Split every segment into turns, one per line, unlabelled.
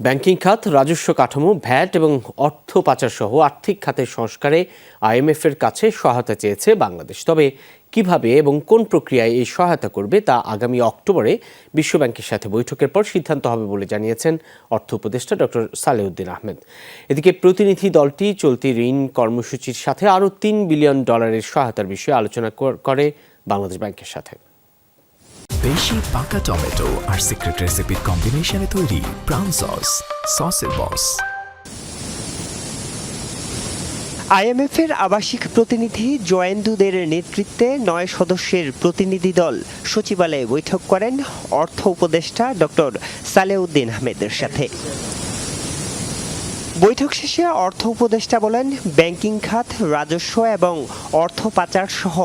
Banking খাত, রাজস্ব কাঠামো, ভ্যাট এবং অর্থ পাচার সহ আর্থিক খাতের সংস্কারে আইএমএফ এর কাছে সহায়তা চেয়েছে বাংলাদেশ। তবে কীভাবে এবং কোন প্রক্রিয়ায় এই সহায়তা করবে তা আগামী অক্টোবরে বিশ্বব্যাংকের সাথে বৈঠকের পর সিদ্ধান্ত হবে বলে জানিয়েছেন অর্থ উপদেষ্টা ডক্টর সালেউদ্দিন আহমেদ। এদিকে প্রতিনিধি দলটি চলতি ঋণ কর্মসূচির সাথে আরও তিন বিলিয়ন ডলারের সহায়তার বিষয়ে আলোচনা করে বাংলাদেশ ব্যাংকের সাথে।
বেশি পাকা টমেটো আর সিক্রেট রেসিপির কম্বিনেশনে তৈরি প্রাউন সস সসের বস
আইএমএফের আবাসিক প্রতিনিধি জয়েন্দুদের নেতৃত্বে নয় সদস্যের প্রতিনিধি দল সচিবালয়ে বৈঠক করেন অর্থ উপদেষ্টা ডক্টর সালেউদ্দিন আহমেদের সাথে। বৈঠক শেষে অর্থ উপদেষ্টা বলেন, ব্যাংকিং খাত, রাজস্ব এবং অর্থ পাচার সহ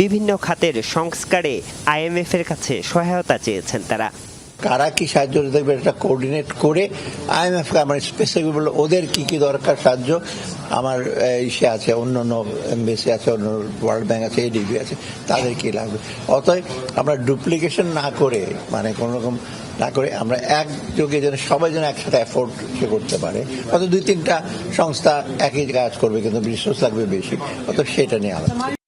বিভিন্ন খাতের সংস্কারে আইএমএফ এর কাছে সহায়তা চেয়েছেন তারা।
কারা কি সাহায্য দেখবে এটা কোঅর্ডিনেট করে আইএমএফ কে আমার স্পেসিফিক বলে ওদের কি কি দরকার সাহায্য? আমার ইসে আছে, অন্য অন্য এমবেসি আছে, অন্য ওয়ার্ল্ড ব্যাংক আছে এডিবি আছে, তাদের কি লাগবে? অতএব আমরা ডুপ্লিকেশন না করে মানে কোন রকম না করে, আমরা একযোগে যেন সবাই যেন একসাথে অ্যাফোর্ড সে করতে পারে। অত দুই তিনটা সংস্থা একই কাজ করবে, কিন্তু রিসোর্স লাগবে বেশি। অত সেটা নিয়ে আলাদা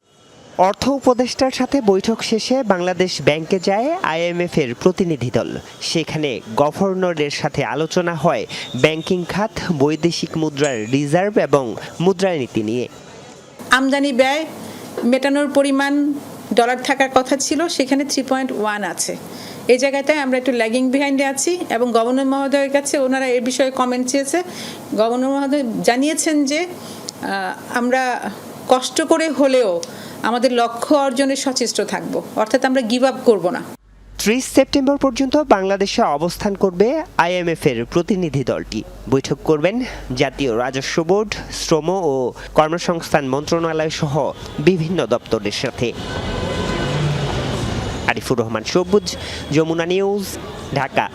অর্থ উপদেষ্টার সাথে বৈঠক শেষে বাংলাদেশ ব্যাংকে যায় আইএমএফ এর প্রতিনিধি দল। সেখানে গভর্নরের সাথে আলোচনা হয় ব্যাংকিং খাত, বৈদেশিক মুদ্রার রিজার্ভ এবং মুদ্রানীতি নিয়ে।
আমদানি ব্যয় মেটানোর পরিমাণ ডলার থাকার কথা ছিল, সেখানে থ্রি পয়েন্ট ওয়ান আছে। এই জায়গাটায় আমরা একটু ল্যাগিং বিহাইন্ডে আছি এবং গভর্নর মহোদয়ের কাছে ওনারা এ বিষয়ে কমেন্ট চেয়েছে। গভর্নর মহোদয় জানিয়েছেন যে আমরা কষ্ট করে হলেও আমাদের লক্ষ্য অর্জনে সচেষ্ট থাকব। অর্থাৎ আমরা গিভ আপ করব না।
ত্রিশ সেপ্টেম্বর পর্যন্ত বাংলাদেশে অবস্থান করবে আইএমএফ এর প্রতিনিধি দলটি। বৈঠক করবেন জাতীয় রাজস্ব বোর্ড, শ্রম ও কর্মসংস্থান মন্ত্রণালয় সহ বিভিন্ন দপ্তরের সাথে। আরিফুর রহমান সবুজ, যমুনা নিউজ, ঢাকা।